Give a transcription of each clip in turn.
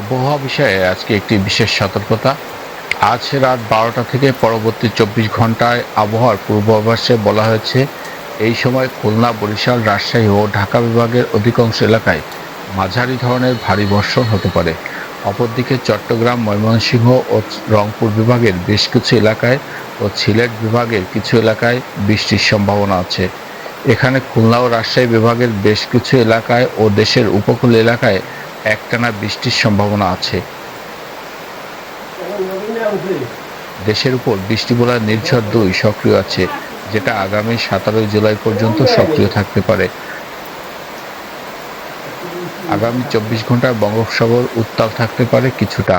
আবহাওয়া বিষয়ে আজকে একটি বিশেষ সতর্কতা। আজ রাত বারোটা থেকে পরবর্তী চব্বিশ ঘন্টায় আবহাওয়ার পূর্বাভাসে বলা হয়েছে, এই সময় খুলনা, বরিশাল, রাজশাহী ও ঢাকা বিভাগের অধিকাংশ এলাকায় মাঝারি ধরনের ভারী বর্ষণ হতে পারে। অপরদিকে চট্টগ্রাম, ময়মনসিংহ ও রংপুর বিভাগের বেশ কিছু এলাকায় ও সিলেট বিভাগের কিছু এলাকায় বৃষ্টির সম্ভাবনা আছে। এখানে খুলনা ও রাজশাহী বিভাগের বেশ কিছু এলাকায় ও দেশের উপকূল এলাকায় একটানা বৃষ্টির সম্ভাবনা আছে। দেশের উপর বৃষ্টিবলয় নির্ঝর দুই সক্রিয় আছে, যেটা আগামী সতেরোই জুলাই পর্যন্ত সক্রিয় থাকতে পারে। আগামী চব্বিশ ঘন্টায় বঙ্গোপসাগর উত্তাল থাকতে পারে কিছুটা।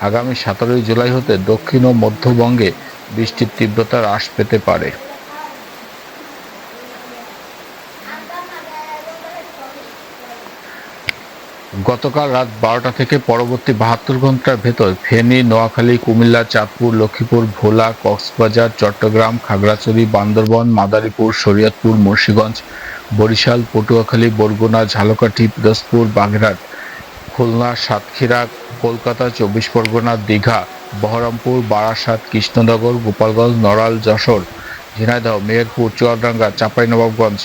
আগামী সতেরোই জুলাই হতে দক্ষিণ ও মধ্যবঙ্গে বৃষ্টির তীব্রতা হ্রাস পেতে পারে। গতকাল রাত বারোটা থেকে পরবর্তী বাহাত্তর ঘণ্টার ভেতর ফেনী, নোয়াখালী, কুমিল্লা, চাঁদপুর, লক্ষ্মীপুর, ভোলা, কক্সবাজার, চট্টগ্রাম, খাগড়াছড়ি, বান্দরবন, মাদারীপুর, শরীয়তপুর, মুন্সিগঞ্জ, বরিশাল, পটুয়াখালী, বরগুনা, ঝালকাঠি, পিরোজপুর, বাগেরহাট, খুলনা, সাতক্ষীরা, কলকাতা, চব্বিশ পরগনা, দীঘা, বহরমপুর, বারাসাত, কৃষ্ণনগর, গোপালগঞ্জ, নড়াল, যশোর, ঝিনাইদহ, মেহেরপুর, চুয়াডাঙ্গা, চাঁপাইনবাবগঞ্জ,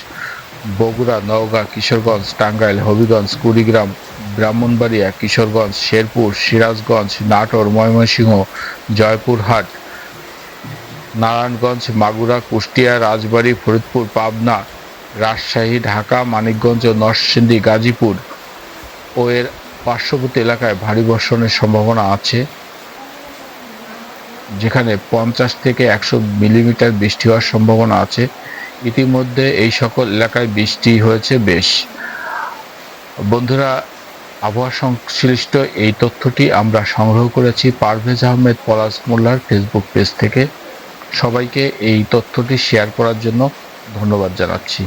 বগুড়া, নওগাঁ, কিশোরগঞ্জ, টাঙ্গাইল, হবিগঞ্জ, কুড়িগ্রাম ব্রাহ্মণবাড়িয়া, কিশোরগঞ্জ, শেরপুর, সিরাজগঞ্জ, নাটোর, ময়মনসিংহ, জয়পুরহাট, নারায়ণগঞ্জ, মাগুরা, কুষ্টিয়া, রাজবাড়ী, ফরিদপুর, পাবনা, রাজশাহী, ঢাকা, মানিকগঞ্জ, নরসিংদী, গাজীপুর ও এর পার্শ্ববর্তী এলাকায় ভারী বর্ষণের সম্ভাবনা আছে। যেখানে পঞ্চাশ থেকে একশো মিলিমিটার বৃষ্টি হওয়ার সম্ভাবনা আছে। ইতিমধ্যে এই সকল এলাকায় বৃষ্টি হয়েছে বেশ। বন্ধুরা আবহাওয়া সংশ্লিষ্ট এই তথ্যটি আমরা সংগ্রহ করেছি পারভেজ আহমেদ পলাশ মোল্লার ফেসবুক পেজ থেকে। সবাইকে এই তথ্যটি শেয়ার করার জন্য ধন্যবাদ জানাচ্ছি।